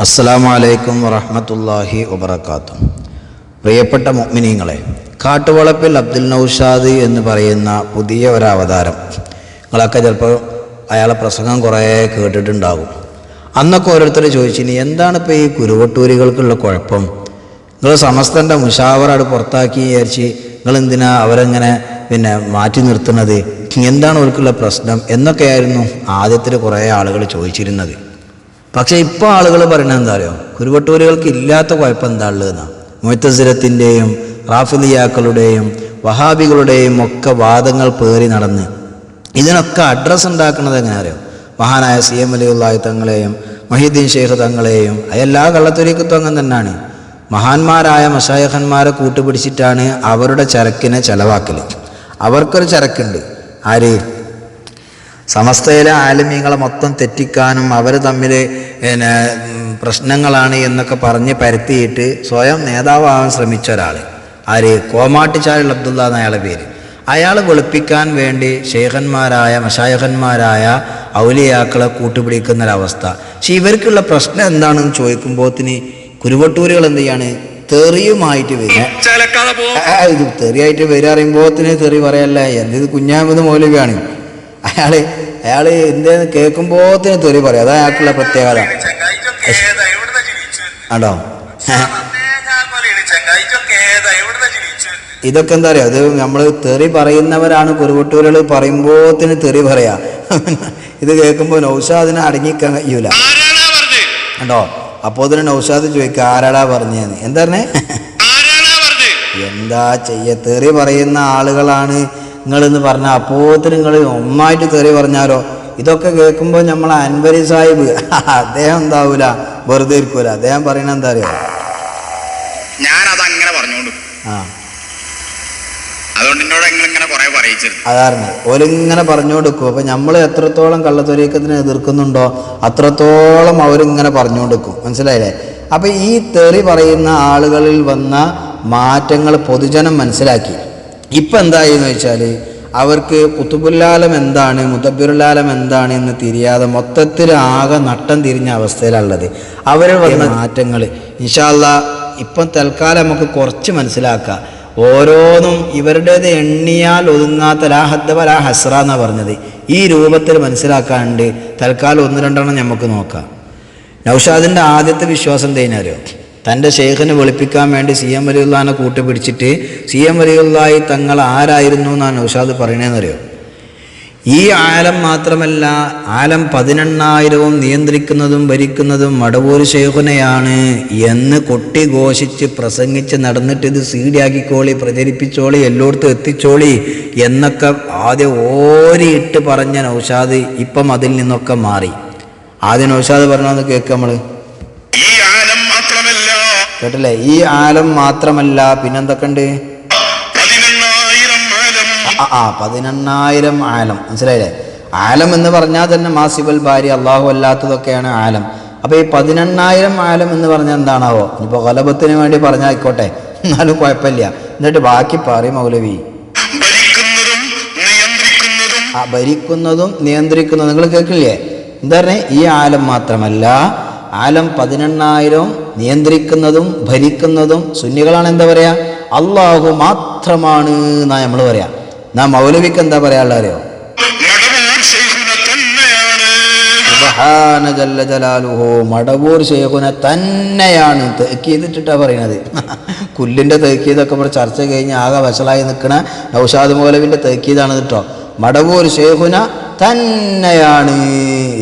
അസ്സലാമു അലൈക്കും വറഹ്മത്തുള്ളാഹി വബറകാതുഹു. പ്രിയപ്പെട്ട മുഅ്മിനീങ്ങളെ കാട്ടുവളപ്പിൽ അബ്ദുൽ നൌഷാദ് എന്ന് പറയുന്ന പുതിയ ഒരു അവതാരം നിങ്ങളൊക്കെ ചിലപ്പോൾ അയാളെ പ്രസംഗം കുറേ കേട്ടിട്ടുണ്ടാകും. അന്നൊക്കെ ഓരോരുത്തർ ചോദിച്ചിനി എന്താണ് ഇപ്പോൾ ഈ കുരുവട്ടൂരികൾക്കുള്ള കുഴപ്പം? നിങ്ങൾ സമസ്തന്റെ മുഷാവറാട് പുറത്താക്കി വിചാരിച്ച് നിങ്ങൾ എന്തിനാ അവരെങ്ങനെ പിന്നെ മാറ്റി നിർത്തുന്നത്? എന്താണ് അവർക്കുള്ള പ്രശ്നം? എന്നൊക്കെയായിരുന്നു ആദ്യത്തിൽ കുറേ ആളുകൾ ചോദിച്ചിരുന്നത്. പക്ഷേ ഇപ്പോൾ ആളുകൾ പറയുന്നത് എന്താ അറിയോ കുരുവട്ടൂരുകൾക്ക് ഇല്ലാത്ത കുഴപ്പം എന്താ ഉള്ളതെന്നാണ് മൊയ്ത്തസിരത്തിന്റെയും റാഫിലിയാക്കളുടെയും വഹാബികളുടെയും ഒക്കെ വാദങ്ങൾ പേറി നടന്ന് ഇതിനൊക്കെ അഡ്രസ്സ് ഉണ്ടാക്കുന്നത് എങ്ങനെ അറിയാം മഹാനായ സി എം അലിയുള്ളായി തങ്ങളെയും മഹീദ്ദീൻ ഷെയ്ഖ് തങ്ങളെയും അതെല്ലാ കള്ളത്തൊരിക്കത്തും അങ്ങനെ തന്നെയാണ് മഹാന്മാരായ മഷായഖന്മാരെ കൂട്ടുപിടിച്ചിട്ടാണ് അവരുടെ ചരക്കിനെ ചെലവാക്കൽ അവർക്കൊരു ചരക്കുണ്ട്. ആര്? സമസ്തയിലെ ആലിമീങ്ങളെ മൊത്തം തെറ്റിക്കാനും അവർ തമ്മിൽ പിന്നെ പ്രശ്നങ്ങളാണ് എന്നൊക്കെ പറഞ്ഞ് പരത്തിയിട്ട് സ്വയം നേതാവാകാൻ ശ്രമിച്ച ഒരാൾ ആര്? കോമാട്ടിച്ചാൽ അബ്ദുള്ള എന്ന അയാളെ പേര്. അയാൾ വെളുപ്പിക്കാൻ വേണ്ടി ശേഖന്മാരായ മഷായഹന്മാരായ ഔലിയാക്കളെ കൂട്ടുപിടിക്കുന്ന ഒരവസ്ഥ പക്ഷെ ഇവർക്കുള്ള പ്രശ്നം എന്താണെന്ന് ചോദിക്കുമ്പോത്തിന് കുരുവട്ടൂരുകൾ എന്ത് ചെയ്യാണ്? തെറിയുമായിട്ട് വരിക. ഇത് തെറിയായിട്ട് വരിക അറിയുമ്പോത്തിന് തെറി പറയല്ല? എന്ത് കുഞ്ഞാമത് മൗലവിയാണ് അയാൾ അയാൾ എന്തേന്ന് കേൾക്കുമ്പോത്തിന് തൊലി പറയും. അതാ അയാൾക്കുള്ള പ്രത്യേകത. ആണോ? ഇതൊക്കെ എന്താ പറയുക അത് നമ്മൾ തെറി പറയുന്നവരാണ് കുരുവട്ടൂരുകൾ പറയുമ്പോത്തിന് തെറി പറയാ. ഇത് കേൾക്കുമ്പോൾ നൗഷാദിനെ അടങ്ങിക്കാൻ കഴിയൂല. കണ്ടോ? അപ്പോൾ തന്നെ നൗഷാദ് ചോദിക്കുക ആരാടാ പറഞ്ഞതെന്ന് എന്താ പറഞ്ഞേ? എന്താ ചെയ്യ? തെറി പറയുന്ന ആളുകളാണ് നിങ്ങളെന്ന് പറഞ്ഞാൽ അപ്പോത്തിന് നിങ്ങൾ ഒന്നായിട്ട് കയറി പറഞ്ഞാലോ? ഇതൊക്കെ കേൾക്കുമ്പോൾ നമ്മൾ അൻവരി സാഹിബ് അദ്ദേഹം എന്താവൂല? വെറുതെ ഇരിക്കൂല. അദ്ദേഹം പറയണ എന്താ അറിയോ? ഞാൻ അത് അങ്ങനെ പറഞ്ഞോണ്ട്. ആ. അതുകൊണ്ട് എന്നോട് ഇങ്ങനെ കുറെ അതാണ് ഓരിങ്ങനെ പറഞ്ഞു കൊടുക്കും അപ്പൊ നമ്മൾ എത്രത്തോളം കള്ളത്തൊരീക്കത്തിനെ എതിർക്കുന്നുണ്ടോ അത്രത്തോളം അവരിങ്ങനെ പറഞ്ഞു കൊടുക്കും മനസ്സിലായില്ലേ? അപ്പൊ ഈ തെറി പറയുന്ന ആളുകളിൽ വന്ന മാറ്റങ്ങൾ പൊതുജനം മനസ്സിലാക്കി. ഇപ്പം എന്തായി എന്ന് വെച്ചാൽ അവർക്ക് കുത്തുബുല്ലാലം എന്താണ് മുതബിറുലാലം എന്താണ് എന്ന് തിരിയാതെ മൊത്തത്തിൽ ആകെ നട്ടം തിരിഞ്ഞ അവസ്ഥയിലുള്ളത് അവർ വന്ന മാറ്റങ്ങൾ ഇൻഷാല്ല ഇപ്പം തൽക്കാലം നമുക്ക് കുറച്ച് മനസ്സിലാക്കാം. ഓരോന്നും ഇവരുടേത് എണ്ണിയാൽ ഒതുങ്ങാത്ത ലാ ഹദ്ദവ ലാ ഹസ്ര എന്നാണ് പറഞ്ഞത്. ഈ രൂപത്തിൽ മനസ്സിലാക്കാണ്ട് തൽക്കാലം ഒന്ന് രണ്ടെണ്ണം നമുക്ക് നോക്കാം. നൗഷാദിന്റെ ആദ്യത്തെ വിശ്വാസം തേനറിയോ തന്റെ ഷെയ്ഖിനെ വെളുപ്പിക്കാൻ വേണ്ടി സി എം വലിയുള്ളാനെ കൂട്ടുപിടിച്ചിട്ട് സി എം വലിയുള്ളായി തങ്ങൾ ആരായിരുന്നു എന്നാണ് ഉഷാദ് പറയണതെന്നറിയോ ഈ ആലം മാത്രമല്ല ആലം പതിനെണ്ണായിരവും നിയന്ത്രിക്കുന്നതും ഭരിക്കുന്നതും മടവൂർ ഷെയ്ഖുനെയാണ് എന്ന് കൊട്ടി ഘോഷിച്ച് പ്രസംഗിച്ച് നടന്നിട്ട് ഇത് സീഡിയാക്കിക്കോളി പ്രചരിപ്പിച്ചോളി എല്ലായിടത്തും എത്തിച്ചോളി എന്നൊക്കെ ആദ്യം ഓരിയിട്ട് പറഞ്ഞ നൗഷാദ് ഇപ്പം അതിൽ നിന്നൊക്കെ മാറി. ആദ്യം നൗഷാദ് പറഞ്ഞതെന്ന് കേൾക്കാം നമ്മൾ കേട്ടില്ലേ? ഈ ആലം മാത്രമല്ല പിന്നെന്തൊക്കെയുണ്ട് ആ, പതിനെണ്ണായിരം ആലം. മനസ്സിലായില്ലേ? ആലം എന്ന് പറഞ്ഞാൽ തന്നെ മാസിബൽ ഭാര്യ അള്ളാഹു അല്ലാത്തതൊക്കെയാണ് ആലം. അപ്പോൾ ഈ പതിനെണ്ണായിരം ആലം എന്ന് പറഞ്ഞാൽ എന്താണാവോ? ഇനിയിപ്പോൾ കൊലപത്തിന് വേണ്ടി പറഞ്ഞായിക്കോട്ടെ എന്നാലും കുഴപ്പമില്ല. എന്നിട്ട് ബാക്കി പറയും മൗലവി. ആ ഭരിക്കുന്നതും നിയന്ത്രിക്കുന്നതും. നിങ്ങൾ കേൾക്കില്ലേ? എന്താ പറഞ്ഞേ? ഈ ആലം മാത്രമല്ല ആലം പതിനെണ്ണായിരം നിയന്ത്രിക്കുന്നതും ഭരിക്കുന്നതും സുന്നികളാണ് എന്താ പറയുക അള്ളാഹു മാത്രമാണ് എന്നാ നമ്മൾ പറയാം. നാ മൗലവിക്ക് എന്താ പറയാനുള്ള അറിയോ മടവൂർ ശൈഖുന തന്നെയാണ്. സുബ്ഹാന ജല്ല ജലാലുഹു മടവൂർ ശേഖുനെ തന്നെയാണ്. തേക്കിയതിട്ടിട്ടാ പറയണത്. കുല്ലിന്റെ തേക്കിയതൊക്കെ ഇവിടെ ചർച്ച കഴിഞ്ഞ് ആകെ വശലായി നിൽക്കണ നൗഷാദ് മൗലവിന്റെ തേക്കിയതാണ് കേട്ടോ മടവൂർ ശേഖുന തന്നെയാണ്.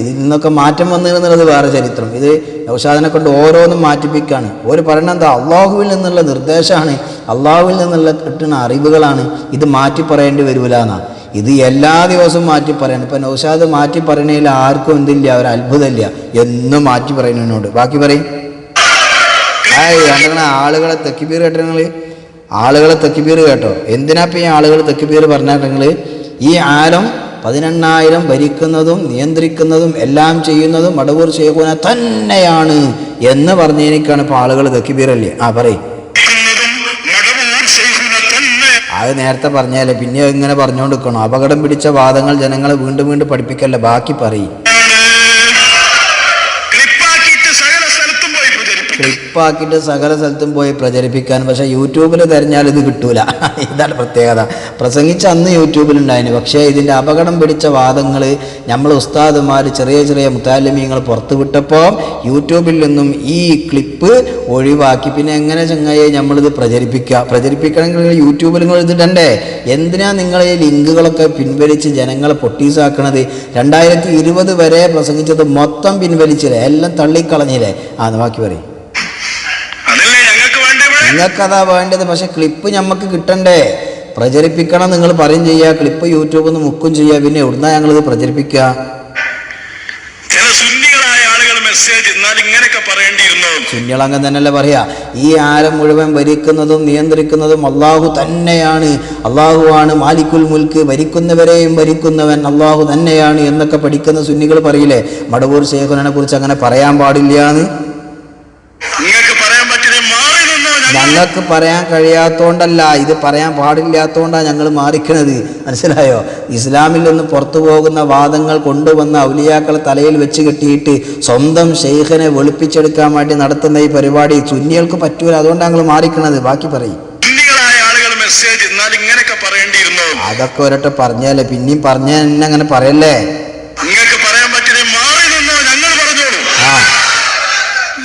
ഇതിൽ നിന്നൊക്കെ മാറ്റം വന്നിരുന്നുള്ളത് വേറെ ചരിത്രം. ഇത് നൗഷാദിനെ കൊണ്ട് ഓരോന്നും മാറ്റിപ്പിക്കുകയാണ് ഒരു പറയണത് എന്താ? അള്ളാഹുവിൽ നിന്നുള്ള നിർദ്ദേശമാണ് അള്ളാഹുവിൽ നിന്നുള്ള കിട്ടുന്ന അറിവുകളാണ്. ഇത് മാറ്റി പറയേണ്ടി വരൂല എന്നാണ് ഇത് എല്ലാ ദിവസവും മാറ്റി പറയണം. ഇപ്പം നൗഷാദ് മാറ്റി പറയണതിൽ ആർക്കും എന്തില്ല? ഒരു അത്ഭുതമില്ല. എന്നും മാറ്റി പറയുന്നതിനോട് ബാക്കി പറയും. ആയ് ആളുകളെ തെക്കിപ്പീർ കേട്ടങ്ങൾ ആളുകളെ തെക്കിപ്പീർ കേട്ടോ. എന്തിനാ ഇപ്പം ഈ ആളുകൾ തെക്കിപ്പീർ പറഞ്ഞിട്ടുണ്ടെങ്കിൽ ഈ ആലം പതിനെണ്ണായിരം ഭരിക്കുന്നതും നിയന്ത്രിക്കുന്നതും എല്ലാം ചെയ്യുന്നതും മടവൂർ ശേഖുന തന്നെയാണ് എന്ന് പറഞ്ഞതിനേക്കാണ് ഇപ്പോൾ ആളുകൾ ഗക്കിബീറല്ലേ? ആ പറയും. അത് നേരത്തെ പറഞ്ഞാലേ പിന്നെ ഇങ്ങനെ പറഞ്ഞുകൊണ്ടിരിക്കണം അപകടം പിടിച്ച വാദങ്ങൾ ജനങ്ങളെ വീണ്ടും വീണ്ടും പഠിപ്പിക്കല്ല? ബാക്കി പറയും ആണ്. ക്ലിപ്പാക്കിയിട്ട് സകല സ്ഥലത്തും ക്ലിപ്പാക്കിയിട്ട് സകല സ്ഥലത്തും പോയി പ്രചരിപ്പിക്കാൻ. പക്ഷേ യൂട്യൂബിൽ തിരഞ്ഞാൽ ഇത് കിട്ടൂല. ഇതാണ് പ്രത്യേകത. പ്രസംഗിച്ച അന്ന് യൂട്യൂബിലുണ്ടായിരുന്നു പക്ഷേ ഇതിന്റെ അപകടം പിടിച്ച വാദങ്ങൾ നമ്മൾ ഉസ്താദുമാർ ചെറിയ ചെറിയ മുത്താലിമീങ്ങൾ പുറത്തു വിട്ടപ്പോൾ യൂട്യൂബിൽ നിന്നും ഈ ക്ലിപ്പ് ഒഴിവാക്കി. പിന്നെ എങ്ങനെ ചങ്ങായി നമ്മളിത് പ്രചരിപ്പിക്കുക പ്രചരിപ്പിക്കണമെങ്കിൽ യൂട്യൂബിൽ നിങ്ങൾ എഴുതിട്ടണ്ടേ എന്തിനാ നിങ്ങൾ ഈ ലിങ്കുകളൊക്കെ പിൻവലിച്ച് ജനങ്ങളെ പൊട്ടീസാക്കണത്? രണ്ടായിരത്തി ഇരുപത് വരെ പ്രസംഗിച്ചത് മൊത്തം പിൻവലിച്ചില്ലേ? എല്ലാം തള്ളിക്കളഞ്ഞില്ലേ? ആ ബാക്കി പറയും. നിങ്ങൾക്കതാ വേണ്ടത്. പക്ഷെ ക്ലിപ്പ് നമുക്ക് കിട്ടണ്ടേ? പ്രചരിപ്പിക്കണം നിങ്ങൾ പറയും ചെയ്യുക ക്ലിപ്പ് യൂട്യൂബിൽ നിന്ന് മുക്കും ചെയ്യുക പിന്നെ എവിടുന്നാ ഞങ്ങളിത് പ്രചരിപ്പിക്കുക ചില സുന്നികളായ ആളുകൾ മെസ്സേജ് എന്നാൽ ഇങ്ങനെയൊക്കെ പറയേണ്ടിയിരുന്നോ? സുന്യളങ്കം തന്നെയല്ലേ പറയാ. ഈ ആരം മുഴുവൻ ഭരിക്കുന്നതും നിയന്ത്രിക്കുന്നതും അള്ളാഹു തന്നെയാണ്. അള്ളാഹുവാണ് മാലിക്കുൽ മുൽക്ക്. ഭരിക്കുന്നവരെയും ഭരിക്കുന്നവൻ അള്ളാഹു തന്നെയാണ് എന്നൊക്കെ പഠിക്കുന്ന സുന്നികൾ പറയില്ലേ? മടവൂർ ശേഖരനെ കുറിച്ച് അങ്ങനെ പറയാൻ പാടില്ല എന്ന് നിങ്ങൾക്ക് പറയാൻ പറ്റില്ല മാറി നിന്നോ ഞങ്ങൾ ഞങ്ങൾക്ക് പറയാൻ കഴിയാത്തതുകൊണ്ടല്ല ഇത് പറയാൻ പാടില്ലാത്തതുകൊണ്ടാണ് ഞങ്ങൾ മാറിക്കണത്. മനസ്സിലായോ? ഇസ്ലാമിൽ നിന്ന് പുറത്തു പോകുന്ന വാദങ്ങൾ കൊണ്ടുവന്ന ഔലിയാക്കളെ തലയിൽ വെച്ച് കെട്ടിയിട്ട് സ്വന്തം ഷെയ്ഖിനെ വെളുപ്പിച്ചെടുക്കാൻ വേണ്ടി നടത്തുന്ന ഈ പരിപാടി സുന്നികൾക്ക് പറ്റൂല. അതുകൊണ്ടാണ് ഞങ്ങൾ മാറിക്കണത്. ബാക്കി പറയും. അതൊക്കെ ഒരട്ടെ പറഞ്ഞാലേ പിന്നെയും പറഞ്ഞ എന്നെ അങ്ങനെ പറയല്ലേ നിങ്ങൾക്ക് പറയാൻ പറ്റില്ല മാറി നിന്നോ ഞങ്ങൾ പറഞ്ഞോളൂ ആ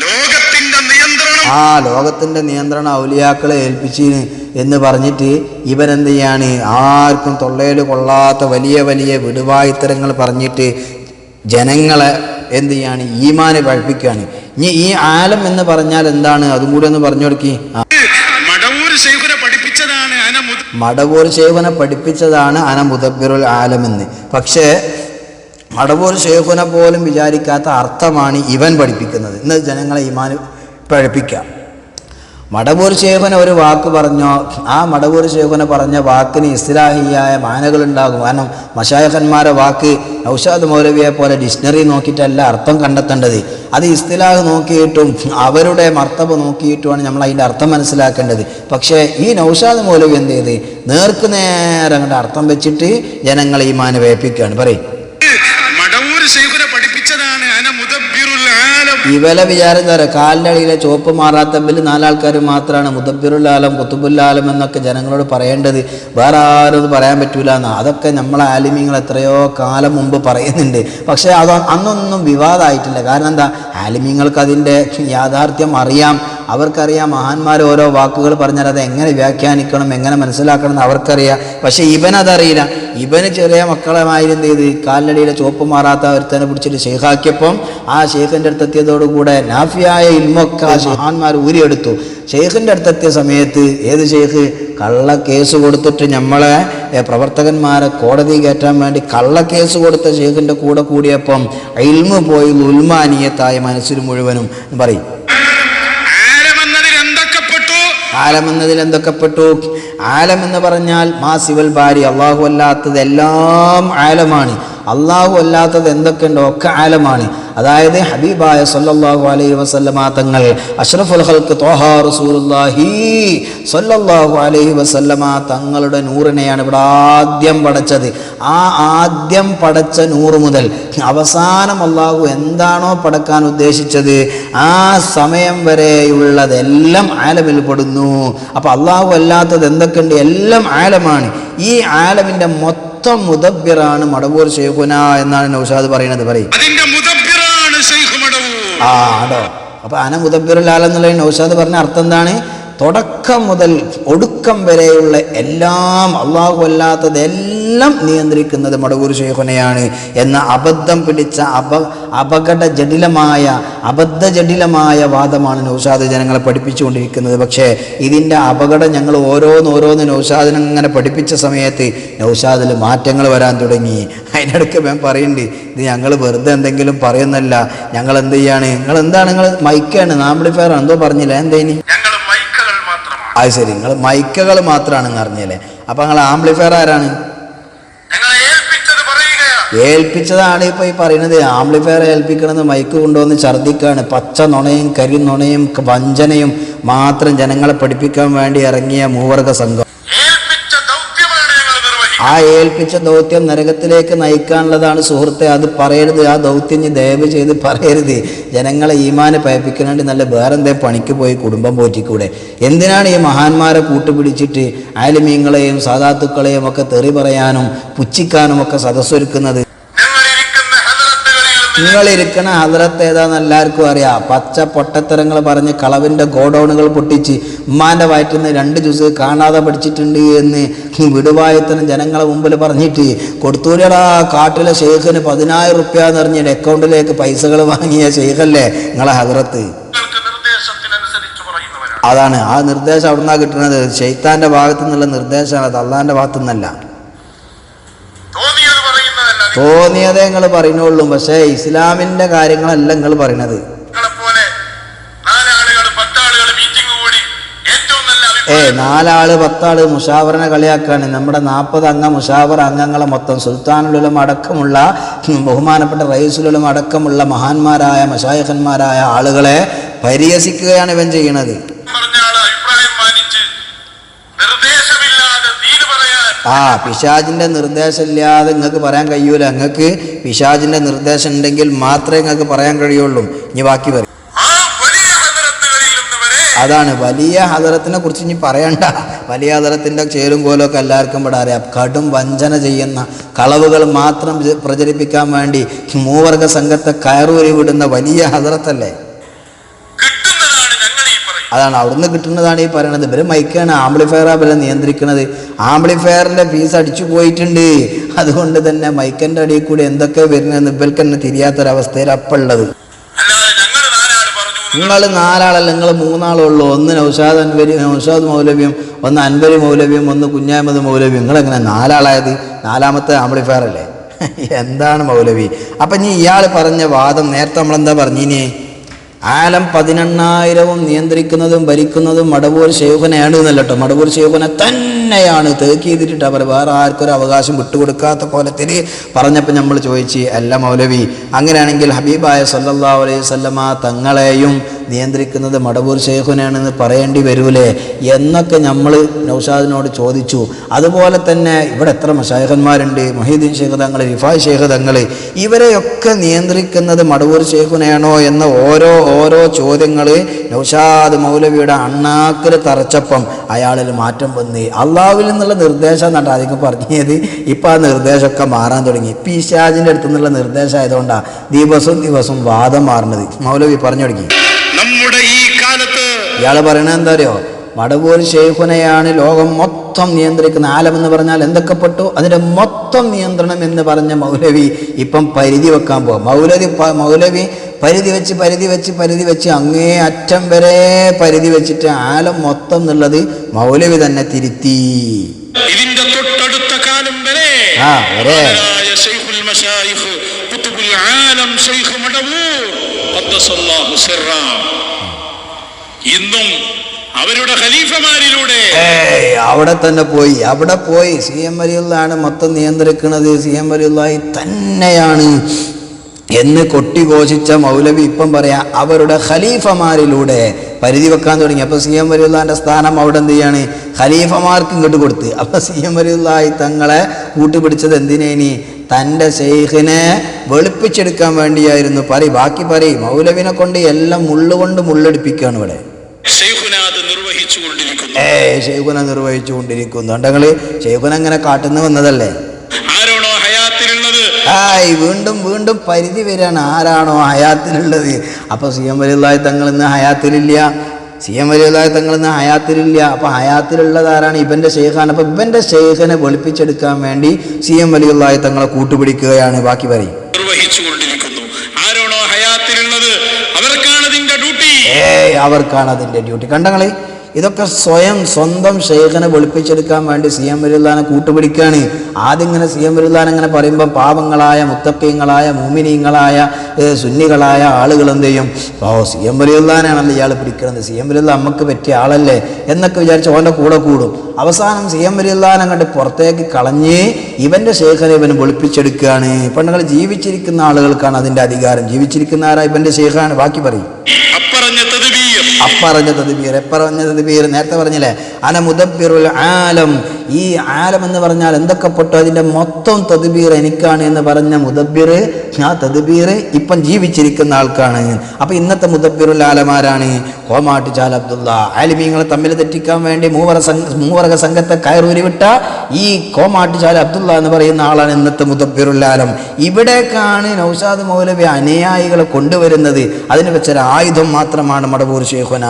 ലോകത്തിന്റെ നിയന്ത്രണം ആ ലോകത്തിന്റെ നിയന്ത്രണം ഔലിയാക്കളെ ഏൽപ്പിച്ചിന് എന്ന് പറഞ്ഞിട്ട് ഇവൻ എന്ത് ചെയ്യാണ്? ആർക്കും തൊള്ളയിൽ കൊള്ളാത്ത വലിയ വലിയ വിടുവായുത്തരങ്ങൾ പറഞ്ഞിട്ട് ജനങ്ങളെ എന്ത് ചെയ്യാണ്? ഈമാനെ പഴപ്പിക്കുകയാണ് ഇനി ഈ ആലം എന്ന് പറഞ്ഞാൽ എന്താണ്? അതും കൂടി ഒന്ന് പറഞ്ഞു കൊടുക്കി. മടവൂർ ശൈഖുനെ പഠിപ്പിച്ചതാണ് അന മുത മടവൂർ ശേഖുനെ പഠിപ്പിച്ചതാണ് അന മുദബിറുൽ ആലമെന്ന് പക്ഷേ മടവൂർ ശേഖുനെ പോലും വിചാരിക്കാത്ത അർത്ഥമാണ് ഇവൻ പഠിപ്പിക്കുന്നത്. ഇന്ന് ജനങ്ങളെ ഈമാന് പഴപ്പിക്കാം മടവൂർ ശേഖന ഒരു വാക്ക് പറഞ്ഞോ? ആ മടവൂർ ശേഖന പറഞ്ഞ വാക്കിന് ഇസ്ലാഹിയായ മാനകളുണ്ടാകും. കാരണം മഷായഖന്മാരെ വാക്ക് ഔഷാദ് മൗലവിയെ പോലെ ഡിക്ഷണറി നോക്കിയിട്ടല്ല അർത്ഥം കണ്ടെത്തേണ്ടത്. അത് ഇസ്തിലാഹ് നോക്കിയിട്ടും അവരുടെ മർത്തബ് നോക്കിയിട്ടുമാണ് നമ്മൾ അതിന്റെ അർത്ഥം മനസ്സിലാക്കേണ്ടത്. പക്ഷേ ഈ നൗഷാദ് മൗലവി എന്ത് ചെയ്ത്? നേർക്ക് നേരെ അർത്ഥം വെച്ചിട്ട് ജനങ്ങളെ മാന വേപ്പിക്കുകയാണ്. പറയും മടവൂർ ശൈഖുനെ പഠിപ്പിച്ചതാണ് അന മുദബിറുൽ ആലം ഇവലെ വിചാരം എന്താ അടിയിലെ ചുവപ്പ് മാറാത്തമ്പിൽ നാലാൾക്കാർ മാത്രമാണ് മുദബിറുല്ലാലം കുത്തുബുല്ലാലം എന്നൊക്കെ ജനങ്ങളോട് പറയേണ്ടത്. വേറെ ആരും പറയാൻ പറ്റൂല എന്ന്. അതൊക്കെ നമ്മളെ ആലിമ്യങ്ങൾ എത്രയോ കാലം മുമ്പ് പറയുന്നുണ്ട്. പക്ഷേ അത് അന്നൊന്നും വിവാദമായിട്ടില്ല. കാരണം എന്താ? ആലിമ്യങ്ങൾക്ക് അതിന്റെ യാഥാർത്ഥ്യം അറിയാം. അവർക്കറിയാം മഹാന്മാർ ഓരോ വാക്കുകൾ പറഞ്ഞാൽ അത് എങ്ങനെ വ്യാഖ്യാനിക്കണം എങ്ങനെ മനസ്സിലാക്കണം എന്ന് അവർക്കറിയാം. പക്ഷേ ഇവനതറിയില്ല ഇവന് ചെറിയ മക്കളമായിരുന്നു ഇത് ചെയ്ത്? കാലിനടിയിലെ ചുവപ്പ് മാറാത്ത ഒരുത്തനെ പിടിച്ചിട്ട് ഷെയ്ഖാക്കിയപ്പം ആ ഷെയ്ഖിന്റെ അടുത്തെത്തിയതോടുകൂടെ നാഫിയായ ഇൽമൊക്കെ ആ മഹാന്മാർ ഊരിയെടുത്തു. ഷെയ്ഖിന്റെ അടുത്തെത്തിയ സമയത്ത് ഏത് ഷെയ്ഖ് കള്ള കേസ് കൊടുത്തിട്ട് നമ്മളെ പ്രവർത്തകന്മാരെ കോടതി കയറ്റാൻ വേണ്ടി കള്ള കേസ് കൊടുത്ത ഷെയ്ഖിന്റെ കൂടെ കൂടിയപ്പം ഇൽമ പോയി ഉൽമാനീയത്തായ മനസ്സിൽ മുഴുവനും പറയും ആലമെന്നതിൽ എന്തൊക്കെ പെട്ടു ആലം എന്നതിൽ എന്തൊക്കെ പെട്ടു ആലം എന്ന് പറഞ്ഞാൽ മാസിവൽ ഭാര്യ അള്ളാഹു അല്ലാത്തത് എല്ലാം ആലമാണ്. അള്ളാഹു അല്ലാത്തത് എന്തൊക്കെയുണ്ടോ? ഒക്കെ ആലമാണ്. അതായത് ഹബീബായ സല്ലല്ലാഹു അലൈഹി വസല്ലമ തങ്ങൾ അഷ്റഫുൽ ഹൽക്ക് തോഹ റസൂലുള്ളാഹി സല്ലല്ലാഹു അലൈഹി വസല്ലമ തങ്ങളുടെ നൂറിനെയാണ് ഇവിടെ ആദ്യം പടച്ചത്. ആ ആദ്യം പടച്ച നൂറ് മുതൽ അവസാനം അള്ളാഹു എന്താണോ പടക്കാൻ ഉദ്ദേശിച്ചത് ആ സമയം വരെയുള്ളതെല്ലാം ആലമിൽ പെടുന്നു. അപ്പോൾ അള്ളാഹു അല്ലാത്തത് എന്തൊക്കെയുണ്ട്? എല്ലാം ആലമാണ്. ഈ ആലമിന്റെ മൊത്തം മുദബ്ബിറാണ് മടവൂർ ഷെയ്ഖുന എന്നാണ് നൗഷാദ് പറയുന്നത്. പറയും. ആ ആടോ അപ്പോൾ അന മുദബ്ബിറുൽ ആലം എന്നുള്ള നൗഷാദ് പറഞ്ഞ അർത്ഥം എന്താണ്? തുടക്കം മുതൽ ഒടുക്കം വരെയുള്ള എല്ലാം അള്ളാഹു അല്ലാത്തതെല്ലാം നിയന്ത്രിക്കുന്നത് മടവൂർ ശേഖുനയാണ് എന്ന അബദ്ധം പിടിച്ച അപ അപകട ജടിലമായ അബദ്ധ ജടിലമായ വാദമാണ് നൗഷാദ് ജനങ്ങളെ പഠിപ്പിച്ചുകൊണ്ടിരിക്കുന്നത്. പക്ഷേ ഇതിന്റെ അപകടം ഞങ്ങൾ ഓരോന്ന് ഓരോന്ന് നൗഷാദിനെ ഇങ്ങനെ പഠിപ്പിച്ച സമയത്ത് നൗഷാദിൽ മാറ്റങ്ങൾ വരാൻ തുടങ്ങി. അതിനിടയ്ക്ക് ഞാൻ പറയുന്നുണ്ട് ഇത് ഞങ്ങൾ വെറുതെ എന്തെങ്കിലും പറയുന്നല്ല. ഞങ്ങൾ എന്ത് ചെയ്യാണ്? നിങ്ങൾ എന്താണ്? നിങ്ങൾ മൈക്കാണ്. നാമ്പിളിഫയർ എന്തോ പറഞ്ഞില്ല? എന്തേനി? അത് ശരി. നിങ്ങൾ മൈക്കകൾ മാത്രമാണെന്ന് അറിഞ്ഞല്ലേ? അപ്പം നിങ്ങൾ ആംപ്ലിഫയർ ആരാണ്? ഏൽപ്പിച്ചതാണ് ഇപ്പോൾ ഈ പറയുന്നത്. ആംപ്ലിഫയർ ഏൽപ്പിക്കണമെന്ന് മൈക്ക് കൊണ്ടുവന്ന് ഛർദ്ദിക്കാണ്. പച്ച നുണയും കരി നുണയും വഞ്ചനയും മാത്രം ജനങ്ങളെ പഠിപ്പിക്കാൻ വേണ്ടി ഇറങ്ങിയ മൂവർഗ സംഘം ഏൽപ്പിച്ച ദൗത്യമാണ് ഞങ്ങൾ നിർവഹിക്കുന്നത് ആ ഏൽപ്പിച്ച ദൗത്യം നരകത്തിലേക്ക് നയിക്കാനുള്ളതാണ് സുഹൃത്തെ അത് പറയരുത് ആ ദൗത്യം ഞാൻ ദയവ് ചെയ്ത് പറയരുത്. ജനങ്ങളെ ഈമാനെ പയപ്പിക്കാനായിട്ട് നല്ല വേറെന്തേ പണിക്ക് പോയി കുടുംബം പോറ്റിക്കൂടെ? എന്തിനാണ് ഈ മഹാന്മാരെ കൂട്ടുപിടിച്ചിട്ട് ആലിമീങ്ങളെയും സാധാത്തുക്കളെയും ഒക്കെ തെറി പറയാനും പുച്ഛിക്കാനും ഒക്കെ സദസ്സൊരുക്കുന്നത്? നിങ്ങളിരിക്കണ ഹദ്രത്ത് ഏതാന്ന് എല്ലാവർക്കും അറിയാം. പച്ച പൊട്ടത്തരങ്ങൾ പറഞ്ഞ് കളവിന്റെ ഗോഡൗണുകൾ പൊട്ടിച്ച് ഉമ്മാന്റെ വയറ്റിൽ നിന്ന് രണ്ട് ജ്യൂസ് കാണാതെ പഠിച്ചിട്ടുണ്ട് എന്ന് വിടുവായത്തിന് ജനങ്ങളെ മുമ്പിൽ പറഞ്ഞിട്ട് കൊടുത്തൂരടാ കാട്ടിലെ ഷെയ്ഖിന് പതിനായിരം റുപ്യ എന്ന് പറഞ്ഞിട്ട് അക്കൗണ്ടിലേക്ക് പൈസകൾ വാങ്ങിയ ഷെയ്ഖല്ലേ നിങ്ങളെ ഹദ്രത്ത് അതാണ്. ആ നിർദ്ദേശം അവിടുന്നാണ് കിട്ടുന്നത് ഷെയ്ത്താന്റെ ഭാഗത്തു നിന്നുള്ള നിർദ്ദേശമാണ് അത് അള്ളാന്റെ ഭാഗത്തു നിന്നല്ല തോന്നിയതേ നിങ്ങൾ പറയുന്നുള്ളൂ. പക്ഷേ ഇസ്ലാമിന്റെ കാര്യങ്ങളല്ല നിങ്ങൾ പറയണത്. ഏ നാലാൾ പത്താൾ മുഷാവറിനെ കളിയാക്കാണ്. നമ്മുടെ നാൽപ്പത് അംഗ മുഷാവർ അംഗങ്ങളെ മൊത്തം സുൽത്താനുള്ളിലും അടക്കമുള്ള ബഹുമാനപ്പെട്ട റയീസുലും അടക്കമുള്ള മഹാന്മാരായ മഷായഖന്മാരായ ആളുകളെ പരിഹസിക്കുകയാണ് ഇവൻ ചെയ്യണത് പറഞ്ഞ ആൾ അഭിപ്രായം മാനിച്ച് നിർദ്ദേശമില്ലാതെ ദീന് പറയാൻ ആ പിശാജിന്റെ നിർദ്ദേശമില്ലാതെ നിങ്ങൾക്ക് പറയാൻ കഴിയൂല. നിങ്ങൾക്ക് പിശാജിന്റെ നിർദ്ദേശം ഉണ്ടെങ്കിൽ മാത്രമേ നിങ്ങൾക്ക് പറയാൻ കഴിയുള്ളൂ. ഇനി ബാക്കി പറയും അതാണ് വലിയ ഹദറത്തിനെ കുറിച്ച് ഇനി പറയണ്ട. വലിയ ഹദറത്തിന്റെ ചേരും പോലൊക്കെ എല്ലാവർക്കും ഇവിടെ അറിയാം. കടും വഞ്ചന ചെയ്യുന്ന കളവുകൾ മാത്രം പ്രചരിപ്പിക്കാൻ വേണ്ടി മൂവർഗ സംഘത്തെ കയറൂരി വിടുന്ന വലിയ ഹദറത്തല്ലേ കിട്ടുന്നതാണ് ഞങ്ങൾ ഈ പറയുന്നത് അതാണ് അവിടുന്ന് കിട്ടുന്നതാണ് ഈ പറയണത്. ഇവർ മൈക്കാണ് ആംപ്ലിഫയറാ ഇവരെ നിയന്ത്രിക്കുന്നത് ആംപ്ലിഫയറിന്റെ ഫീസ് അടിച്ചു പോയിട്ടുണ്ട്. അതുകൊണ്ട് തന്നെ മൈക്കന്റെ അടിയിൽ കൂടി എന്തൊക്കെ വരുന്നതെന്ന് ഇവർക്ക് തന്നെ തിരിയാത്തൊരവസ്ഥയിൽ അപ്പുള്ളത് നിങ്ങൾ നാലാളല്ല നിങ്ങൾ മൂന്നാളേ ഉള്ളൂ. ഒന്ന് നൗഷാദ് അൻവരി നൗഷാദ് മൗലവ്യം ഒന്ന് അൻവരി മൗലവ്യം ഒന്ന് കുഞ്ഞാമത് മൗലവ്യം. നിങ്ങളെങ്ങനെ നാലാളായത്? നാലാമത്തെ ആംബ്ലിഫയർ അല്ലേ? എന്താണ് മൗലവി? അപ്പം ഇനി ഇയാൾ പറഞ്ഞ വാദം നേരത്തെ നമ്മളെന്താ പറഞ്ഞിനി? ആലം പതിനെണ്ണായിരവും നിയന്ത്രിക്കുന്നതും ഭരിക്കുന്നതും മടവൂർ ശേഖനയാണ് എന്നല്ലോ മടവൂർ ശേഖന തന്നെയാണ് തേക്ക് ചെയ്തിട്ട് അവർ വേറെ ആർക്കും ഒരു അവകാശം വിട്ടുകൊടുക്കാത്ത കോലത്തിൽ പറഞ്ഞപ്പോൾ നമ്മൾ ചോദിച്ച് അല്ല മൗലവി അങ്ങനെയാണെങ്കിൽ ഹബീബായ സല്ലാ അലൈഹി വസല്ലമ തങ്ങളെയും നിയന്ത്രിക്കുന്നത് മടവൂർ ഷെയ്ഖുനാണെന്ന് പറയേണ്ടി വരൂലേ എന്നൊക്കെ നമ്മൾ നൗഷാദിനോട് ചോദിച്ചു. അതുപോലെ തന്നെ ഇവിടെ എത്ര മഷായഖന്മാരുണ്ട് മൊഹീദ്ദീൻ ഷെയ്ഖ് തങ്ങൾ റിഫായ് ഷെയ്ഖ് തങ്ങൾ ഇവരെയൊക്കെ നിയന്ത്രിക്കുന്നത് മടവൂർ ഷെയ്ഖുനാണോ എന്ന ഓരോ ഓരോ ചോദ്യങ്ങൾ നൗഷാദ് മൗലവിയുടെ അണ്ണാക്കിൽ തറച്ചപ്പം അയാളിൽ മാറ്റം വന്ന്. അള്ളാവിൽ നിന്നുള്ള നിർദ്ദേശം എന്നാണ് അധികം പറഞ്ഞത് ഇപ്പം ആ നിർദ്ദേശമൊക്കെ മാറാൻ തുടങ്ങി. പിശാജിന്റെ അടുത്തു നിന്നുള്ള നിർദ്ദേശം ആയതുകൊണ്ടാണ് ദിവസം ദിവസവും വാദം മാറുന്നത്. മൗലവി പറഞ്ഞു തുടങ്ങി. ഇയാൾ പറയണത് എന്താ അറിയോ മടവൂർ ഷെയ്ഖുനെയാണ് ലോകം മൊത്തം നിയന്ത്രിക്കുന്ന ആലമെന്ന് പറഞ്ഞാൽ എന്തൊക്കെ പെട്ടു അതിന്റെ മൊത്തം നിയന്ത്രണം എന്ന് പറഞ്ഞ മൗലവി ഇപ്പം പരിധി വെക്കാൻ പോകും മൗലവി മൗലവി പരിധി വെച്ച് പരിധി വെച്ച് പരിധി വെച്ച് അങ്ങേ അറ്റം വരെ പരിധി വെച്ചിട്ട് ആലം മൊത്തം എന്നുള്ളത് മൗലവി തന്നെ തിരുത്തി. ഇതിന്റെ തൊട്ടടുത്ത കാലം വരെ ആ ആലം ശൈഖ് മടവൂർ ഖദ്ദസല്ലാഹു സിർറാ ഇന്നും അവരുടെ ഖലീഫമാരിലൂടെ അവിടെ തന്നെ പോയി അവിടെ പോയി. സി എം വലിയുള്ളാണ് മൊത്തം നിയന്ത്രിക്കുന്നത്. സി എം വലിയുള്ളായി തന്നെയാണ്. എന്ന് കൊട്ടിഘോഷിച്ച മൗലവി ഇപ്പം പറയാ അവരുടെ ഖലീഫമാരിലൂടെ പരിധി വെക്കാൻ തുടങ്ങി. അപ്പോൾ സി എം വലിയുള്ളാന്റെ സ്ഥാനം അവിടെ എന്ത് ചെയ്യാണ്? ഖലീഫമാർക്ക് ഇങ്ങോട്ട് കൊടുത്ത്. അപ്പോൾ സി എം വരിയുള്ളായി തങ്ങളെ കൂട്ടുപിടിച്ചത് എന്തിനേനി തന്റെ ഷെയ്ഖിനെ വെളുപ്പിച്ചെടുക്കാൻ വേണ്ടിയായിരുന്നു. പറയും ബാക്കി പറയും. മൗലവിനെ കൊണ്ട് എല്ലാം മുള്ളുകൊണ്ട് മുള്ളടിപ്പിക്കുകയാണ് ഇവിടെ. ഷെയ്ഖുന നിർവഹിച്ചു കൊണ്ടിരിക്കുന്നു ഉണ്ടെങ്കിൽ ഷെയ്ഖുന അങ്ങനെ കാട്ടുന്നു വന്നതല്ലേ? ആരാണോ ഹയാത്തിലുള്ളത്? ആയി വീണ്ടും വീണ്ടും പരിധി വരികയാണ്. ആരാണോ ഹയാത്തിലുള്ളത്? അപ്പോൾ സി എം വലിയ തങ്ങൾ ഇന്ന് ഹയാത്തിലില്ല. സി എം വലിയുള്ളായി തങ്ങൾ ഇന്ന് ഹയാത്തിലില്ല. അപ്പോൾ ഹയാത്തിലുള്ളത് ആരാണ്? ഇവന്റെ ഷെയ്ഖാണ് അപ്പോൾ ഇവന്റെ ഷെയ്ഖിനെ വെളുപ്പിച്ചെടുക്കാൻ വേണ്ടി സി എം വലിയുള്ളായി തങ്ങളെ കൂട്ടുപിടിക്കുകയാണ്. ബാക്കി പറയും നിർവഹിച്ചു കൊണ്ടിരിക്കുന്നു ആരാണോ ഹയാത്തിലുള്ളത് അവർക്കാണ് അതിന്റെ ഡ്യൂട്ടി ഏയ് അവർക്കാണ് അതിന്റെ ഡ്യൂട്ടി കണ്ടങ്ങളെ ഇതൊക്കെ സ്വയം സ്വന്തം ഷെയ്ഖിനെ വെളുപ്പിച്ചെടുക്കാൻ വേണ്ടി സി എം വരുല്ലാനെ കൂട്ടുപിടിക്കുകയാണ്. ആദ്യം ഇങ്ങനെ സി എം വരുല്ലാൻ ഇങ്ങനെ പറയുമ്പോൾ പാവങ്ങളായ മുത്തക്കീങ്ങളായ മൂമിനീങ്ങളായ സുന്നികളായ ആളുകൾ എന്ത് ചെയ്യും? ഓ സി എം വരുല്ലാനാണല്ലോ ഇയാൾ പിടിക്കുന്നത് സി എം വരുല്ല നമുക്ക് പറ്റിയ ആളല്ലേ എന്നൊക്കെ വിചാരിച്ച് ഓന്റെ കൂടെ കൂടും. അവസാനം സി എം വലിയുള്ളാൻ അങ്ങോട്ട് പുറത്തേക്ക് കളഞ്ഞ് ഇവന്റെ ശേഖനെ ഇവൻ വെളുപ്പിച്ചെടുക്കുകയാണ്. പെണ്ണുങ്ങൾ ജീവിച്ചിരിക്കുന്ന ആളുകൾക്കാണ് അതിന്റെ അധികാരം. ജീവിച്ചിരിക്കുന്ന ആരാ ഇവന്റെ ശേഖാണ് ബാക്കി പറയും. അപ്പറഞ്ഞ തദ്ബീർ എപ്പറഞ്ഞ തദ്ബീർ നേരത്തെ പറഞ്ഞില്ലേ? അന മുദബിറുൽ ആലം. ഈ ആലം എന്ന് പറഞ്ഞാൽ എന്തൊക്കെ പെട്ടു? അതിന്റെ മൊത്തം തദ്ബീർ എനിക്കാണ് എന്ന് പറഞ്ഞ മുദബിർ ആ തദ്ബീർ ഇപ്പം ജീവിച്ചിരിക്കുന്ന ആൾക്കാണ്. അപ്പം ഇന്നത്തെ മുദബിറുൽ ആലമാരാണ് കോമാട്ട് ചാൽ അബ്ദുള്ള. ആലിമീങ്ങളെ തമ്മിൽ തെറ്റിക്കാൻ വേണ്ടി മൂവറ സംഘ മൂവറക സംഘത്തെ കയറൂരി വിട്ട ഈ കോമാട്ടി ചാൽ അബ്ദുള്ള എന്ന് പറയുന്ന ആളാണ് ഇന്നത്തെ മുദബിറുൽ ആലം. ഇവിടേക്കാണ് നൗഷാദ് മൗലവി അനുയായികളെ കൊണ്ടുവരുന്നത്. അതിന് വെച്ചൊരു ആയുധം മാത്രമാണ് മടവൂർ ഷെയ്ഖുന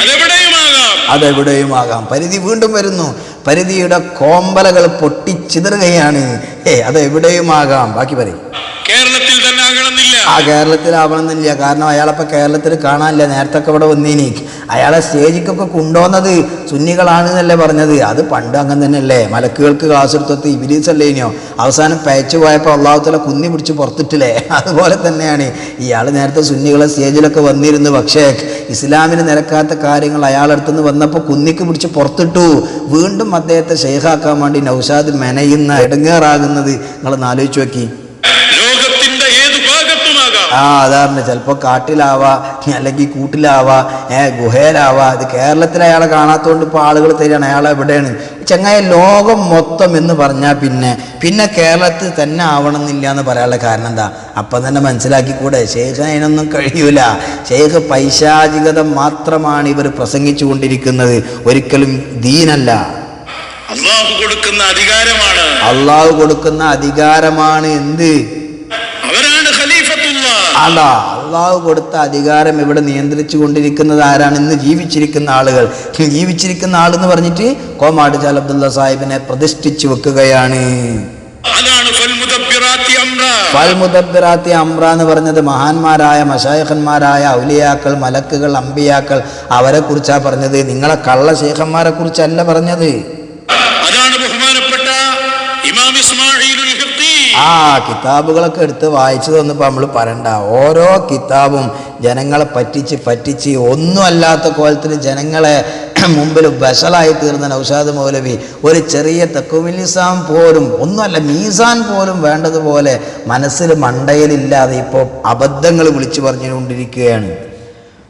അതെവിടെയുമാകാം? അതെവിടെയുമാകാം? പരിധി വീണ്ടും വരുന്നു. പരിധിയുടെ കോമ്പലകൾ പൊട്ടിച്ചിതറുകയാണ്. ഏ അത് എവിടെയുമാകാം ബാക്കി പറയും. കേരളത്തിൽ തന്നെ ആ കേരളത്തിലാവണമെന്നില്ല കാരണം അയാളപ്പോൾ കേരളത്തിൽ കാണാനില്ല. നേരത്തെ ഒക്കെ ഇവിടെ വന്നേനെ. അയാളെ സ്റ്റേജിക്കൊക്കെ കൊണ്ടുവന്നത് സുന്നികളാണ് എന്നല്ലേ പറഞ്ഞത്. അത് പണ്ട് അങ്ങനെ തന്നെയല്ലേ. മലക്കുകൾക്ക് ക്ലാസ് എടുത്തത് ഇബിലീസ് ഇനിയോ അവസാനം പയച്ചു പോയപ്പോൾ അള്ളാഹുത്തല കുന്നി പിടിച്ച് പുറത്തിട്ടില്ലേ? അതുപോലെ തന്നെയാണ്. ഇയാൾ നേരത്തെ സുന്നികളെ സ്റ്റേജിലൊക്കെ വന്നിരുന്നു. പക്ഷേ ഇസ്ലാമിന് നിരക്കാത്ത കാര്യങ്ങൾ അയാളടുത്തുനിന്ന് വന്നപ്പോൾ കുന്നിക്ക് പിടിച്ച് പുറത്തിട്ടു. വീണ്ടും അദ്ദേഹത്തെ ഷെയ്ഖാക്കാൻ വേണ്ടി നൗഷാദ് മെനയുന്ന ഇടങ്ങേറാകുന്നത് നിങ്ങളൊന്ന് ആലോചിച്ച് നോക്കി. ആ അതാണ് ചിലപ്പോൾ കാട്ടിലാവാ അല്ലെങ്കിൽ കൂട്ടിലാവാ ഏ ഗുഹയിലാവാ. ഇത് കേരളത്തിൽ അയാളെ കാണാത്തതുകൊണ്ട് ഇപ്പോൾ ആളുകൾ തരികയാണ് അയാൾ എവിടെയാണ്? ചങ്ങായ ലോകം മൊത്തം എന്ന് പറഞ്ഞാൽ പിന്നെ പിന്നെ കേരളത്തിൽ തന്നെ ആവണമെന്നില്ല എന്ന് പറയാനുള്ള കാരണം എന്താ? അപ്പം തന്നെ മനസ്സിലാക്കിക്കൂടെ. ശേഖ അതിനൊന്നും കഴിയൂല. ശേഖ പൈശാചികത മാത്രമാണ് ഇവർ പ്രസംഗിച്ചു കൊണ്ടിരിക്കുന്നത് ഒരിക്കലും ദീനല്ല. അള്ളാഹു കൊടുക്കുന്ന അധികാരമാണ്. അള്ളാഹു കൊടുക്കുന്ന അധികാരമാണ് എന്ത്? അല്ല അള്ളാഹു കൊടുത്ത അധികാരം ഇവിടെ നിയന്ത്രിച്ചു കൊണ്ടിരിക്കുന്നത് ആരാണ്? ഇന്ന് ജീവിച്ചിരിക്കുന്ന ആളുകൾ. ജീവിച്ചിരിക്കുന്ന ആളെന്ന് പറഞ്ഞിട്ട് കോമാട് ചാൽ അബ്ദുള്ള സാഹിബിനെ പ്രതിഷ്ഠിച്ചു വെക്കുകയാണ്. അമ്ര എന്ന് പറഞ്ഞത് മഹാന്മാരായ മഷായഖന്മാരായ ഔലിയാക്കൾ മലക്കുകൾ അമ്പിയാക്കൾ അവരെ കുറിച്ചാ പറഞ്ഞത്. നിങ്ങളെ കള്ള ശേഖന്മാരെ കുറിച്ചല്ല പറഞ്ഞത്. അതാണ് ബഹുമാനപ്പെട്ട ഇമാം ഇസ്മാഈലുൽ ഹിഖി ആ കിതാബുകളൊക്കെ എടുത്ത് വായിച്ചു തന്നപ്പോൾ നമ്മൾ പറയണ്ട ഓരോ കിതാബും ജനങ്ങളെ പറ്റിച്ച് പറ്റിച്ച് ഒന്നും അല്ലാത്ത കോലത്തിൽ ജനങ്ങളെ മുമ്പിൽ ബഷലായി തീർന്ന നൗഷാദ് മൗലവി ഒരു ചെറിയ തെക്കുമിലിസാം പോലും ഒന്നുമല്ല മീസാൻ പോലും വേണ്ടതുപോലെ മനസ്സിൽ മണ്ടയിലില്ലാതെ ഇപ്പോൾ അബദ്ധങ്ങൾ വിളിച്ചു പറഞ്ഞുകൊണ്ടിരിക്കുകയാണ്.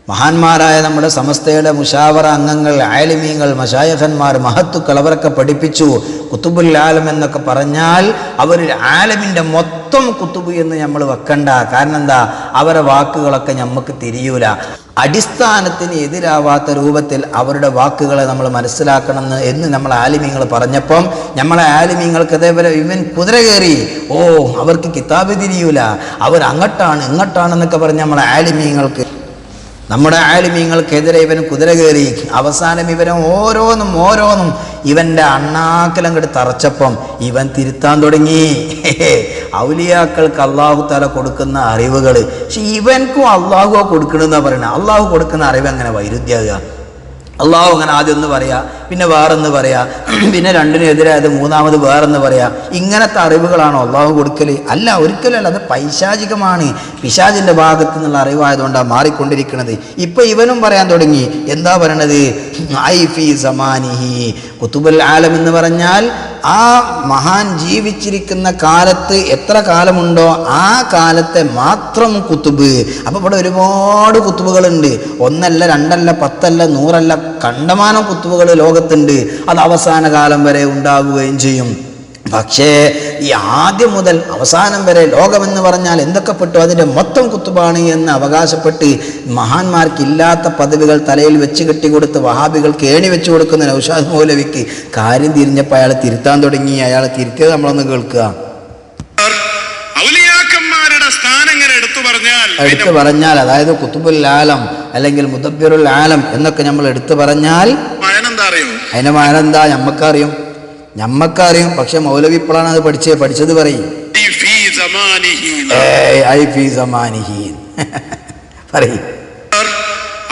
മഹാന്മാരായ നമ്മുടെ സമസ്തയുടെ മുഷാവറ അംഗങ്ങൾ ആലിമീങ്ങൾ മഷായഖന്മാർ മഹത്തുക്കൾ അവരൊക്കെ പഠിപ്പിച്ചു. കുത്തുബുൽ ആലം എന്നൊക്കെ പറഞ്ഞാൽ അവർ ആലമിന്റെ മൊത്തം കുത്തുബ് എന്ന് നമ്മൾ വെക്കണ്ട. കാരണം എന്താ? അവരെ വാക്കുകളൊക്കെ നമുക്ക് തിരിയൂല. അടിസ്ഥാനത്തിന് എതിരാവാത്ത രൂപത്തിൽ അവരുടെ വാക്കുകളെ നമ്മൾ മനസ്സിലാക്കണമെന്ന് എന്ന് നമ്മൾ ആലിമീങ്ങൾ പറഞ്ഞപ്പം നമ്മളെ ആലിമീങ്ങൾക്ക് അതേപോലെ ഇവൻ കുതിര കയറി ഓ അവർക്ക് കിതാബ് തിരിയൂല. അവർ അങ്ങോട്ടാണ് ഇങ്ങോട്ടാണെന്നൊക്കെ പറഞ്ഞ് നമ്മളെ ആലിമീങ്ങൾക്ക് നമ്മുടെ ആലിമീങ്ങൾക്കെതിരെ ഇവൻ കുതിര കയറി. അവസാനം ഇവനെ ഓരോന്നും ഓരോന്നും ഇവന്റെ അണ്ണാക്കലം കെട്ട് തറച്ചപ്പം ഇവൻ തിരുത്താൻ തുടങ്ങി. ഔലിയാക്കൾക്ക് അള്ളാഹു തല കൊടുക്കുന്ന അറിവുകൾ പക്ഷെ ഇവൻക്കും അള്ളാഹുവോ കൊടുക്കണമെന്നാണ് പറയുന്നത് അള്ളാഹു കൊടുക്കുന്ന അറിവ് എങ്ങനെ വൈരുദ്ധ്യാകുക അള്ളാഹു അങ്ങനെ ആദ്യം ഒന്ന് പറയാ പിന്നെ വേറൊന്ന് പറയാ പിന്നെ രണ്ടിനെതിരായത് മൂന്നാമത് വേറൊന്ന് പറയാ. ഇങ്ങനത്തെ അറിവുകളാണോ അള്ളാഹു കൊടുക്കൽ അല്ല ഒരിക്കലല്ല അത് പൈശാചികമാണ്. പിശാചിന്റെ ഭാഗത്ത് നിന്നുള്ള അറിവായതുകൊണ്ടാണ് മാറിക്കൊണ്ടിരിക്കുന്നത് ഇപ്പൊ ഇവനും പറയാൻ തുടങ്ങി. എന്താ പറയണത്? ഐ ഫി സമാനിഹി. കുത്തുബൽ ആലം എന്ന് പറഞ്ഞാൽ ആ മഹാൻ ജീവിച്ചിരിക്കുന്ന കാലത്ത് എത്ര കാലമുണ്ടോ ആ കാലത്തെ മാത്രം കുത്തുബ്. അപ്പോൾ ഇവിടെ ഒരുപാട് കുത്തുബുകളുണ്ട്. ഒന്നല്ല രണ്ടല്ല പത്തല്ല നൂറല്ല കണ്ടമാനം കുത്തുബുകൾ ലോകത്തുണ്ട്. അത് അവസാന കാലം വരെ ഉണ്ടാവുകയും ചെയ്യും. പക്ഷേ ഈ ആദ്യം മുതൽ അവസാനം വരെ ലോകമെന്ന് പറഞ്ഞാൽ എന്തൊക്കെ പെട്ടു? അതിന്റെ മൊത്തം കുത്തുബാണ് എന്ന് അവകാശപ്പെട്ട് മഹാന്മാർക്കില്ലാത്ത പദവികൾ തലയിൽ വെച്ച് കെട്ടിക്കൊടുത്ത് വഹാബികൾക്ക് ഏണി വെച്ച് കൊടുക്കുന്ന നൗഷാദ് മൗലവിക്ക് കാര്യം തിരിഞ്ഞപ്പോൾ അയാൾ തിരുത്താൻ തുടങ്ങി. അയാളെ തിരുത്തിയത് നമ്മളൊന്ന് കേൾക്കുക. എടുത്തു പറഞ്ഞാൽ അതായത് കുത്തുബുൽ ആലം അല്ലെങ്കിൽ മുദബ്ബിറുൽ ആലം എന്നൊക്കെ നമ്മൾ എടുത്തു പറഞ്ഞാൽ അതിന് മാനെന്താ ഞമ്മക്കറിയും. ഞമ്മക്കറിയും പക്ഷെ മൗലവി ഇപ്പോഴാണ് അത് പഠിച്ചേ പഠിച്ചത് പറയും.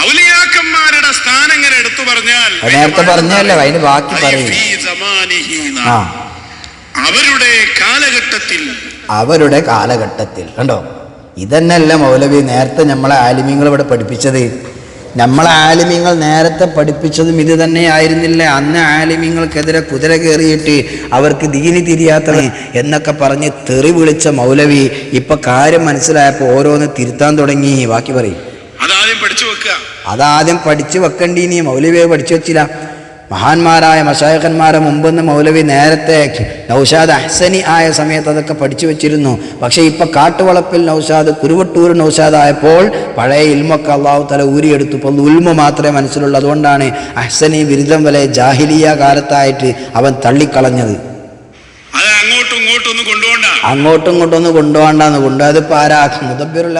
ഔലിയാക്കന്മാരുടെ സ്ഥാനങ്ങൾ എടുത്തു പറഞ്ഞാൽ നേരത്തെ പറഞ്ഞല്ലോ അതിന് ബാക്കി പറയും. ആ. അവരുടെ കാലഘട്ടത്തിൽ അവരുടെ കാലഘട്ടത്തിൽ കണ്ടോ? ഇതന്നെയല്ല മൗലവി നേരത്തെ നമ്മളെ ആലിമ്യങ്ങൾ ഇവിടെ പഠിപ്പിച്ചത്. നമ്മളെ ആലിമ്യങ്ങൾ നേരത്തെ പഠിപ്പിച്ചതും ഇത് തന്നെയായിരുന്നില്ല അന്ന് ആലിമ്യങ്ങൾക്കെതിരെ കുതിര കയറിയിട്ട് അവർക്ക് ദീനി തിരിയാത്തത് എന്നൊക്കെ പറഞ്ഞ് തെറി വിളിച്ച മൗലവി ഇപ്പൊ കാര്യം മനസ്സിലായപ്പോൾ ഓരോന്ന് തിരുത്താൻ തുടങ്ങി. ബാക്കി പറയും. അതാദ്യം പഠിച്ചു വെക്കുക. അതാദ്യം പഠിച്ചു വെക്കണ്ടീനി. മൗലവിയെ പഠിച്ചു വെച്ചില്ല. മഹാന്മാരായ മഷായകന്മാരെ മുമ്പെന്ന് മൗലവി നേരത്തെ നൗഷാദ് അഹ്സനി ആയ സമയത്ത് അതൊക്കെ പഠിച്ചു വെച്ചിരുന്നു. പക്ഷേ ഇപ്പം കാട്ടുവളപ്പിൽ നൗഷാദ് കുരുവട്ടൂർ നൗഷാദ് ആയപ്പോൾ പഴയ ഇൽമൊക്കെ അള്ളാഹു തല ഊരിയെടുത്തു. ഇപ്പോൾ ഉൽമ മാത്രമേ മനസ്സിലുള്ളൂ അതുകൊണ്ടാണ് അഹ്സനി ബിരുദം വലെ ജാഹിലിയ കാലത്തായിട്ട് അവൻ തള്ളിക്കളഞ്ഞത്. അങ്ങോട്ടും ഇങ്ങോട്ടൊന്നും അങ്ങോട്ടും കൊണ്ടുപോകണ്ടെന്ന് കൊണ്ടുപോയത് ഇപ്പം ആരാ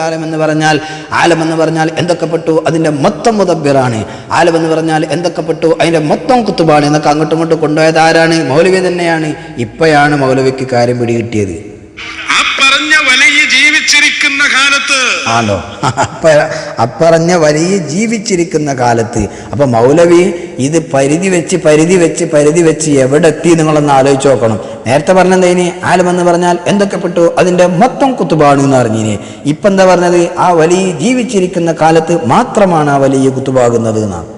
ആലം എന്ന് പറഞ്ഞാൽ ആലം എന്ന് പറഞ്ഞാൽ എന്തൊക്കെ പെട്ടു? അതിന്റെ മൊത്തം മുതബിറാണ് ആലം എന്ന് പറഞ്ഞാൽ എന്തൊക്കെ പെട്ടു? അതിന്റെ മൊത്തം കുത്തുബാണ്. എന്നൊക്കെ അങ്ങോട്ടും ഇങ്ങോട്ടും കൊണ്ടുപോയത് ആരാണ്? മൗലവി തന്നെയാണ്. ഇപ്പോഴാണ് മൗലവിക്ക് കാര്യം പിടികിട്ടിയത്. ആ പറഞ്ഞ വലിയ ജീവിച്ചിരിക്കുന്ന കാലത്ത്. ആണോ? അപ്പ അപ്പറഞ്ഞ വലിയ ജീവിച്ചിരിക്കുന്ന കാലത്ത്. അപ്പൊ മൗലവി ഇത് പരിധി വെച്ച് പരിധി വെച്ച് പരിധി വെച്ച് എവിടെ എത്തി നിങ്ങളൊന്ന് ആലോചിച്ച് നോക്കണം. നേരത്തെ പറഞ്ഞതേനി ആലമെന്ന് പറഞ്ഞാൽ എന്തൊക്കെ പെട്ടു? അതിന്റെ മൊത്തം കുത്തുബാണ് എന്ന് അറിഞ്ഞിനി ഇപ്പൊ എന്താ പറഞ്ഞത്? ആ വലിയ ജീവിച്ചിരിക്കുന്ന കാലത്ത് മാത്രമാണ് ആ വലിയ കുത്തുബാകുന്നത് എന്നാണ്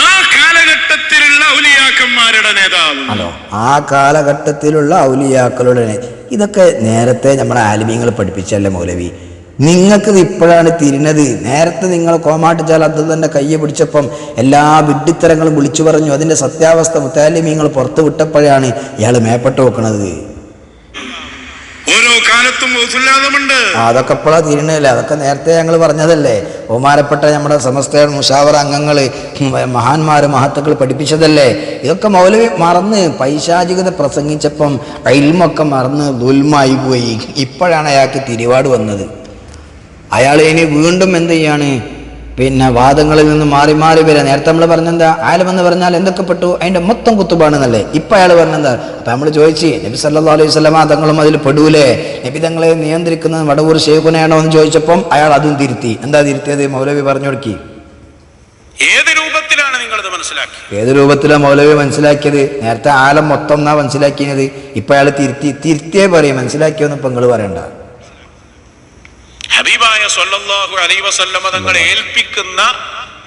ആ കാലഘട്ടത്തിലുള്ള ഔലിയാക്കന്മാരുടെ നേതാവ്. ആണോ? ആ കാലഘട്ടത്തിലുള്ള ഔലിയാക്കളുടെ ഇതൊക്കെ നേരത്തെ നമ്മളെ ആലിമീങ്ങൾ പഠിപ്പിച്ചല്ലേ മൗലവി? നിങ്ങൾക്ക് ഇത് ഇപ്പോഴാണ് തിരിഞ്ഞത്. നേരത്തെ നിങ്ങൾ കോമാട്ടിച്ചാൽ അത് തന്നെ കയ്യെ പിടിച്ചപ്പം എല്ലാ വിഡ്ഢിത്തരങ്ങളും വിളിച്ചു പറഞ്ഞു. അതിന്റെ സത്യാവസ്ഥ മുത്താലിമീങ്ങൾ പുറത്തുവിട്ടപ്പോഴാണ് ഇയാൾ മേപ്പെട്ട് വെക്കണത് ഓരോ കാലത്തും അതൊക്കെ ഇപ്പോഴാ തിരിഞ്ഞതല്ലേ അതൊക്കെ നേരത്തെ ഞങ്ങൾ പറഞ്ഞതല്ലേ? ബഹുമാനപ്പെട്ട നമ്മുടെ സമസ്ത മുഷാവർ അംഗങ്ങൾ മഹാന്മാർ മഹത്തുക്കൾ പഠിപ്പിച്ചതല്ലേ? ഇതൊക്കെ മൗലവി മറന്ന് പൈശാചികത പ്രസംഗിച്ചപ്പം അയിൽമൊക്കെ മറന്ന് ദുൽമായി പോയി. ഇപ്പോഴാണ് അയാൾക്ക് തിരിവാട് വന്നത്. അയാൾ ഇനി വീണ്ടും എന്ത് ചെയ്യാണ്? പിന്നെ വാദങ്ങളിൽ നിന്ന് മാറി മാറി വരിക നേരത്തെ നമ്മൾ പറഞ്ഞെന്താ? ആലമെന്ന് പറഞ്ഞാൽ എന്തൊക്കെ പെട്ടു? അതിന്റെ മൊത്തം കുത്തുപാണെന്നല്ലേ ഇപ്പൊ അയാൾ പറഞ്ഞെന്താ? അപ്പൊ നമ്മൾ ചോദിച്ചു നബി സല്ലാ അലൈഹി സ്വലമ തങ്ങളും അതിൽ പെടൂലേ? നബി തങ്ങളെ നിയന്ത്രിക്കുന്നത് വടവൂർ ശേഖുനയാണോ എന്ന് ചോദിച്ചപ്പം അയാൾ അതും തിരുത്തി. എന്താ തിരുത്തിയത്? മൗലവി പറഞ്ഞു കൊടുക്കി. ഏത് രൂപത്തിലാണ് നിങ്ങളിത് മനസ്സിലാക്കി ഏത് രൂപത്തിലാണ് മൗലവി മനസ്സിലാക്കിയത്? നേരത്തെ ആലം മൊത്തം എന്നാ മനസ്സിലാക്കിയത്? ഇപ്പൊ അയാൾ തിരുത്തി തിരുത്തിയേ പറയും. മനസ്സിലാക്കിയോന്ന് ഇപ്പം നിങ്ങൾ പറയണ്ട. ഹബീബായ സൊല്ലാഹു അലൈ വസല്ലമ തങ്ങളെ ഏൽപ്പിക്കുന്ന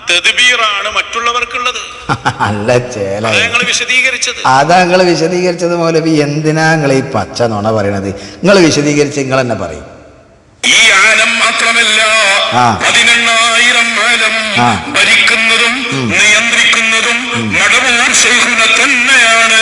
തദ്ബീറാണ് മറ്റുള്ളവർക്കുള്ളത്. അല്ല ചേല ഞങ്ങൾ വിശദീകരിച്ചത്. അതാ നിങ്ങൾ വിശദീകരിച്ചത് മൗലവി എന്തിനാ നിങ്ങൾ ഈ പച്ച നുണ പറയണത്? നിങ്ങൾ വിശദീകരിച്ച് നിങ്ങൾ തന്നെ പറയും. ഈ ആലം മാത്രമല്ല. പതിനെണ്ണായിരം ആലം ഭരിക്കുന്നതും നിയന്ത്രിക്കുന്നതും മടവൂർ ശൈഖുന തന്നെയാണ്.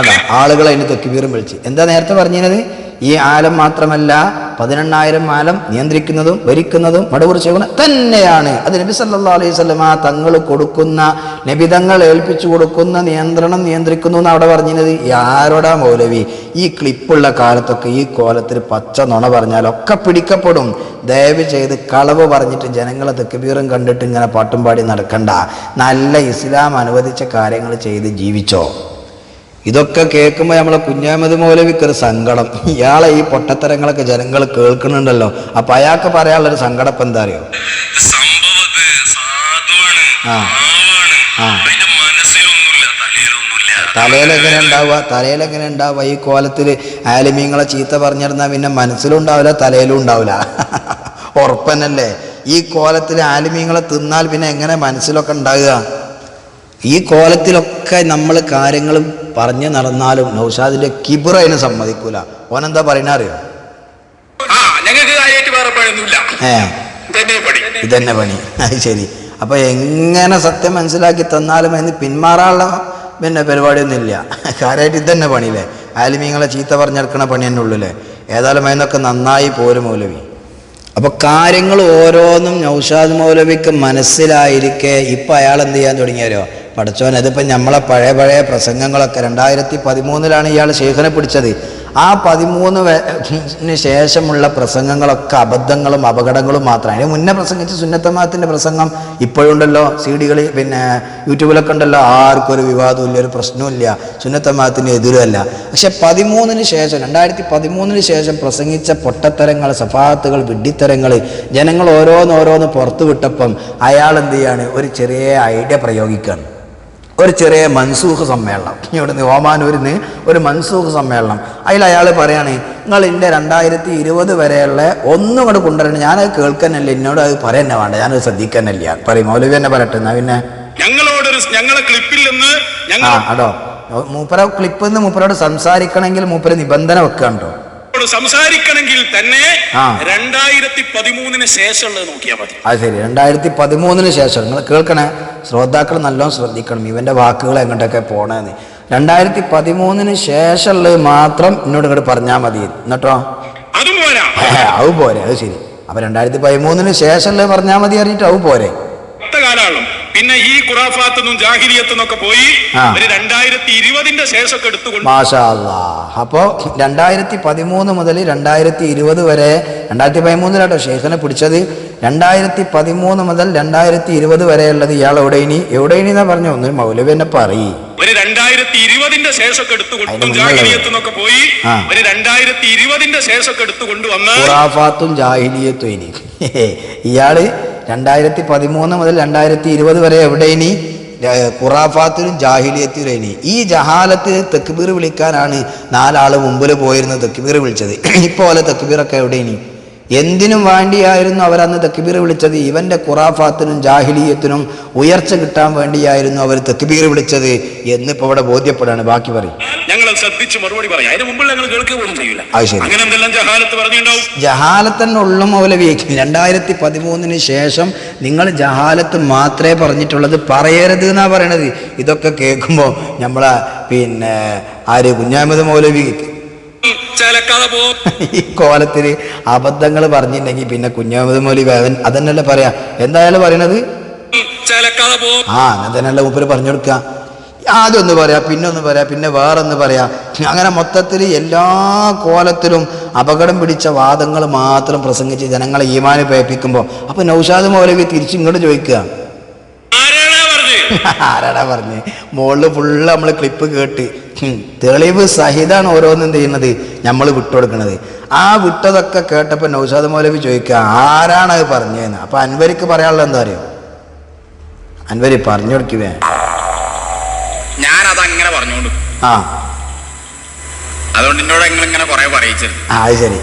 അതാ ആളുകൾ അതിന് തെക്കുവീറും വിളിച്ച്. എന്താ നേരത്തെ പറഞ്ഞത് ഈ ആലം മാത്രമല്ല പതിനെണ്ണായിരം ആലം നിയന്ത്രിക്കുന്നതും ഭരിക്കുന്നതും മടവൂർ തന്നെയാണ്. അത് നബി സല്ലാ അലൈഹി സ്വലമ തങ്ങൾ കൊടുക്കുന്ന നബിതങ്ങൾ ഏൽപ്പിച്ചു കൊടുക്കുന്ന നിയന്ത്രണം നിയന്ത്രിക്കുന്നു എന്ന് അവിടെ പറഞ്ഞത് ആരോടാ മൗലവി? ഈ ക്ലിപ്പുള്ള കാലത്തൊക്കെ ഈ കോലത്തിൽ പച്ച നുണ പറഞ്ഞാലൊക്കെ പിടിക്കപ്പെടും. ദയവ് ചെയ്ത് കളവ് പറഞ്ഞിട്ട് ജനങ്ങളെ തെക്കുബീറും കണ്ടിട്ട് ഇങ്ങനെ പാട്ടും പാടി നടക്കണ്ട. നല്ല ഇസ്ലാം അനുവദിച്ച കാര്യങ്ങൾ ചെയ്ത് ജീവിച്ചോ? ഇതൊക്കെ കേൾക്കുമ്പോൾ നമ്മളെ കുഞ്ഞാമത് മൗലവിക്കൊരു സങ്കടം. ഇയാളെ ഈ പൊട്ടത്തരങ്ങളൊക്കെ ജനങ്ങൾ കേൾക്കുന്നുണ്ടല്ലോ. അപ്പൊ അയാൾക്ക് പറയാനുള്ളൊരു സങ്കടം ഇപ്പം എന്താ അറിയോ? തലയിലെങ്ങനെ ഉണ്ടാവുക? തലയിലെങ്ങനെ ഉണ്ടാവുക? ഈ കോലത്തിൽ ആലിമീങ്ങളെ ചീത്ത പറഞ്ഞിരുന്നാൽ പിന്നെ മനസ്സിലും ഉണ്ടാവില്ല തലയിലും ഉണ്ടാവില്ല. ഉറപ്പന്നല്ലേ? ഈ കോലത്തിൽ ആലിമീങ്ങളെ തിന്നാൽ പിന്നെ എങ്ങനെ മനസ്സിലൊക്കെ ഉണ്ടാകുക ഈ കോലത്തിലൊക്കെ നമ്മൾ കാര്യങ്ങളും പറഞ്ഞു നടന്നാലും നൗഷാദിന്റെ കിബിറ അതിന് സമ്മതിക്കൂല. ഓനെന്താ പറയണ അറിയോ? ആ ഞങ്ങൾക്ക് കാര്യമായിട്ട് വേറെ പണിയൊന്നുമില്ല. തന്നെ പണി. ഇതന്നെ പണി. അത് ശരി. അപ്പൊ എങ്ങനെ സത്യം മനസ്സിലാക്കി തന്നാലും അതിന് പിന്മാറാനുള്ള പിന്നെ പരിപാടിയൊന്നും ഇല്ല കാര്യമായിട്ട് ഇതന്നെ പണിയില്ലേ? ആലിമീങ്ങളെ ചീത്ത പറഞ്ഞെടുക്കണ പണി തന്നെ ഉള്ളൂല്ലേ ഏതായാലും അതിനൊക്കെ നന്നായി പോരും മൗലവി. അപ്പൊ കാര്യങ്ങൾ ഓരോന്നും നൗഷാദ് മൗലവിക്ക് മനസ്സിലായിരിക്കെ ഇപ്പൊ അയാൾ എന്ത് ചെയ്യാൻ തുടങ്ങിയാലോ? പഠിച്ചോൻ അതിപ്പോൾ നമ്മളെ പഴയ പഴയ പ്രസംഗങ്ങളൊക്കെ രണ്ടായിരത്തി പതിമൂന്നിലാണ് ഇയാൾ ശേഖനെ പിടിച്ചത്. ആ പതിമൂന്ന് ശേഷമുള്ള പ്രസംഗങ്ങളൊക്കെ അബദ്ധങ്ങളും അപകടങ്ങളും മാത്രം. അതിന് മുന്നേ പ്രസംഗിച്ച സുന്നത്തമാത്തിന്റെ പ്രസംഗം ഇപ്പോഴുണ്ടല്ലോ സി ഡികൾ പിന്നെ യൂട്യൂബിലൊക്കെ ഉണ്ടല്ലോ ആർക്കും ഒരു വിവാദമില്ല ഒരു പ്രശ്നമില്ല സുന്നത്തമാത്തിന് എതിരല്ല. പക്ഷെ പതിമൂന്നിന് ശേഷം രണ്ടായിരത്തി പതിമൂന്നിന് ശേഷം പ്രസംഗിച്ച പൊട്ടത്തരങ്ങൾ സഫാത്തുകൾ വിഡ്ഢിത്തരങ്ങൾ ജനങ്ങൾ ഓരോന്നോരോന്ന് പുറത്തു വിട്ടപ്പം അയാൾ എന്ത് ചെയ്യാണ്? ഒരു ചെറിയ ഐഡിയ പ്രയോഗിക്കുകയാണ്. ഒരു ചെറിയ മൻസൂഖ സമ്മേളനം. ഇവിടുന്ന് ഓമാനൂരിൽ നിന്ന് ഒരു മൻസൂഖ സമ്മേളനം. അതിൽ അയാൾ പറയാണ് നിങ്ങൾ എന്റെ രണ്ടായിരത്തി ഇരുപത് വരെയുള്ള ഒന്നും കൂടെ കൊണ്ടുവരണം ഞാനത് കേൾക്കാനല്ല എന്നോട് അത് പറയുന്നേ വേണ്ട. ഞാനത് ശ്രദ്ധിക്കാനല്ല പറയും മൗലവി തന്നെ പറയട്ടെ. എന്നാ പിന്നെ? ഞങ്ങളോടൊരു ഞങ്ങളെ ക്ലിപ്പിൽ നിന്ന് ആ അടോ. മൂപ്പര ക്ലിപ്പിൽ നിന്ന് മൂപ്പരോട് സംസാരിക്കണമെങ്കിൽ മൂപ്പര നിബന്ധന വെക്കാണ്ടോ? ോട് സംസാരിക്കണമെങ്കിൽ തന്നെ. രണ്ടായിരത്തി പതിമൂന്നിന് ശേഷമുള്ളത് നോക്കിയാൽ മതി. അത് ശരി. രണ്ടായിരത്തി പതിമൂന്നിന് ശേഷം. നിങ്ങൾ കേൾക്കണേ? ശ്രോതാക്കൾ നല്ലോണം ശ്രദ്ധിക്കണം. ഇവന്റെ വാക്കുകൾ എങ്ങോട്ടൊക്കെ പോണേന്ന്. രണ്ടായിരത്തി പതിമൂന്നിന് ശേഷമുള്ളത് മാത്രം എന്നോട് ഇങ്ങോട്ട് പറഞ്ഞാൽ മതി. എന്നിട്ടോ? അതും പോരാ. അത് പോരെ. അത് ശരി. അപ്പൊ രണ്ടായിരത്തി പതിമൂന്നിന് ശേഷമുള്ളത് പറഞ്ഞാൽ മതി അറിഞ്ഞിട്ട് അത് പോരെ. പിന്നെ ഈ ഖുറാഫാത്തെന്നും ജാഹിലിയത്തെന്നും ഒക്കെ പോയി. ഒരു രണ്ടായിരത്തി ഇരുപതിന്റെ ശേഷമൊക്കെ എടുത്തുകൊണ്ട് അപ്പോ രണ്ടായിരത്തി പതിമൂന്ന് മുതൽ രണ്ടായിരത്തി ഇരുപത് വരെ രണ്ടായിരത്തി പതിമൂന്നിലാട്ടോ ഷെയ്ഖിനെ പിടിച്ചത്. രണ്ടായിരത്തി പതിമൂന്ന് മുതൽ രണ്ടായിരത്തി ഇരുപത് വരെയുള്ളത് ഇയാൾ എവിടെ ഇനി എവിടെ ഇനി എന്നാ പറഞ്ഞു ഒന്ന് മൗലവി എന്നെ പറയ്. ഒരു രണ്ടായിരത്തി ഇരുപതിന്റെ ശേഷമൊക്കെ എടുത്തുകൊണ്ടും ജാഹിലിയത്തുനിന്നൊക്കെ ജാഹിലിയത്തെന്നൊക്കെ പോയി. ഒരു രണ്ടായിരത്തി ഇരുപതിന്റെ ശേഷമൊക്കെ എടുത്തുകൊണ്ട് വന്ന് ഖുറാഫാത്തും ജാഹിലിയത്തും ഇനി. ഇയാൾ രണ്ടായിരത്തി പതിമൂന്ന് മുതൽ രണ്ടായിരത്തി ഇരുപത് വരെ എവിടെ ഇനി? ഖുറാഫാത്തിലും ജാഹിലിയത്തിലും ഇനി. ഈ ജഹാലത്ത് തെക്കുബീർ വിളിക്കാനാണ് നാലാൾ മുമ്പിൽ പോയിരുന്നത് തെക്കുബീർ വിളിച്ചത്. ഇപ്പോലെ തെക്കുബീറൊക്കെ എവിടെ ഇനി? എന്തിനും വേണ്ടിയായിരുന്നു അവരന്ന് തക്ബീർ വിളിച്ചത്. ഇവന്റെ ഖുറാഫാത്തിനും ജാഹിലീയത്തിനും ഉയർച്ച കിട്ടാൻ വേണ്ടിയായിരുന്നു അവർ തക്ബീർ വിളിച്ചത് എന്നിപ്പോ ഇവിടെ ബോധ്യപ്പെടാണ്. ബാക്കി പറയും. ഞങ്ങൾ ശ്രദ്ധിച്ച് മറുപടി പറയാം. അതിന് മുമ്പ് ഞങ്ങൾ കേൾക്കുക പോലും ചെയ്യില്ല അങ്ങനെ എന്തെല്ലാം ജഹാലത്ത് പറഞ്ഞിട്ടുണ്ടാവും? ജഹാലത്തന്നുള്ള മൗലവി. രണ്ടായിരത്തി പതിമൂന്നിന് ശേഷം നിങ്ങൾ ജഹാലത്ത് മാത്രമേ പറഞ്ഞിട്ടുള്ളത് പറയരുത് എന്നാ പറയണത്. ഇതൊക്കെ കേൾക്കുമ്പോൾ നമ്മളെ പിന്നെ ആര്? കുഞ്ഞാമത് മൗലവി ചിലക്കാതെ പോ. ഈ കോലത്തിൽ അബദ്ധങ്ങൾ പറഞ്ഞിട്ടുണ്ടെങ്കിൽ പിന്നെ കുഞ്ഞാമത് മൗലി വേദൻ അതന്നെയല്ലേ പറയാ? എന്തായാലും പറയണത്? ചിലക്കാതെ പോ. ആ അങ്ങനെ തന്നെയല്ല മൂപ്പര് പറഞ്ഞു കൊടുക്കുക ആദ്യം ഒന്ന് പറയാ പിന്നെ ഒന്ന് പറയാ പിന്നെ വേറൊന്ന് പറയാ. അങ്ങനെ മൊത്തത്തിൽ എല്ലാ കോലത്തിലും അപകടം പിടിച്ച വാദങ്ങൾ മാത്രം പ്രസംഗിച്ച് ജനങ്ങളെ ഈമാന് പേപ്പിക്കുമ്പോൾ അപ്പൊ നൗഷാദ് മൗലവി തിരിച്ചിങ്ങോട്ട് ചോദിക്കുക. ആരാടാ പറഞ്ഞ്? മുകളിൽ ഫുള്ള് നമ്മൾ ക്ലിപ്പ് കേട്ട്. തെളിവ് സഹിതാണ് ഓരോന്നും ചെയ്യുന്നത്. നമ്മൾ വിട്ടുകൊടുക്കുന്നത് ആ വിട്ടതൊക്കെ കേട്ടപ്പോൾ നൗഷാദ് മൗലവി ചോദിക്കുക ആരാണ് അത് പറഞ്ഞതെന്ന് അപ്പൊ അൻവരിക്ക് പറയാനുള്ള എന്താ അറിയോ? അൻവരി പറഞ്ഞു കൊടുക്കുവേ. അതങ്ങനെ പറഞ്ഞോണ്ട് ആ. അതുകൊണ്ട് എന്നോട് ഇങ്ങനെ കുറെ പറയിച്ചത്? ആ ശരി.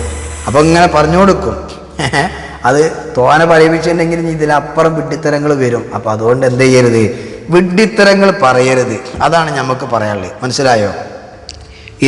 അപ്പൊ ഇങ്ങനെ പറഞ്ഞു കൊടുക്കും അത് തോന പറയിപ്പിച്ചിട്ടുണ്ടെങ്കിൽ ഇനി ഇതിലപ്പുറം വിഡ്ഢിത്തരങ്ങൾ വരും. അപ്പൊ അതുകൊണ്ട് എന്ത് ചെയ്യരുത്? വിഡ്ഢിത്തരങ്ങൾ പറയരുത്. അതാണ് നമുക്ക് പറയാനുള്ളത് മനസ്സിലായോ?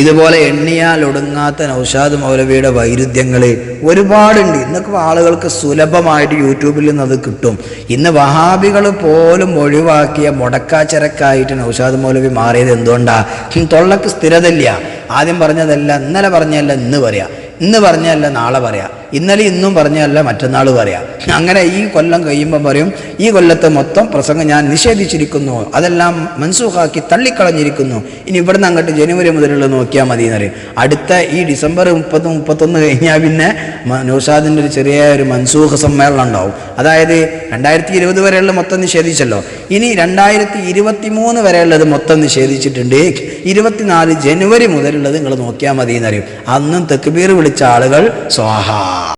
ഇതുപോലെ എണ്ണിയാൽ ഒടുങ്ങാത്ത നൗഷാദ് മൗലവിയുടെ വൈരുദ്ധ്യങ്ങൾ ഒരുപാടുണ്ട്. ഇന്നൊക്കെ ആളുകൾക്ക് സുലഭമായിട്ട് യൂട്യൂബിൽ നിന്ന് അത് കിട്ടും. ഇന്ന് വഹാബികൾ പോലും ഒഴിവാക്കിയ മുടക്കാച്ചരക്കായിട്ട് നൗഷാദ് മൗലവി മാറിയത് എന്തുകൊണ്ടാണ് തൊള്ളക്ക് സ്ഥിരതയില്ല. ആദ്യം പറഞ്ഞതല്ല ഇന്നലെ പറഞ്ഞല്ല ഇന്ന് പറയാം. ഇന്ന് പറഞ്ഞല്ല നാളെ പറയാം. ഇന്നലെ ഇന്നും പറഞ്ഞല്ല മറ്റന്നാൾ പറയാം. അങ്ങനെ ഈ കൊല്ലം കഴിയുമ്പോൾ പറയും ഈ കൊല്ലത്തെ മൊത്തം പ്രസംഗം ഞാൻ നിഷേധിച്ചിരിക്കുന്നു. അതെല്ലാം മൻസൂഖാക്കി തള്ളിക്കളഞ്ഞിരിക്കുന്നു. ഇനി ഇവിടുന്ന് അങ്ങോട്ട് ജനുവരി മുതലുള്ള നോക്കിയാൽ മതി എന്ന് പറയും. അടുത്ത ഈ ഡിസംബർ മുപ്പത് മുപ്പത്തൊന്ന് കഴിഞ്ഞാൽ പിന്നെ നൗഷാദിന്റെ ഒരു ചെറിയ ഒരു മൻസൂഖ് സമ്മേളനം ഉണ്ടാവും. അതായത് രണ്ടായിരത്തി ഇരുപത് വരെയുള്ള മൊത്തം നിഷേധിച്ചല്ലോ. ഇനി രണ്ടായിരത്തി ഇരുപത്തി മൂന്ന് വരെയുള്ളത് മൊത്തം നിഷേധിച്ചിട്ടുണ്ട്. ഇരുപത്തിനാല് ജനുവരി മുതലുള്ളത് നിങ്ങൾ നോക്കിയാൽ മതി എന്നറിയും അന്നും തെക്കുബീർ വിളിച്ച ആളുകൾ സ്വാഹ.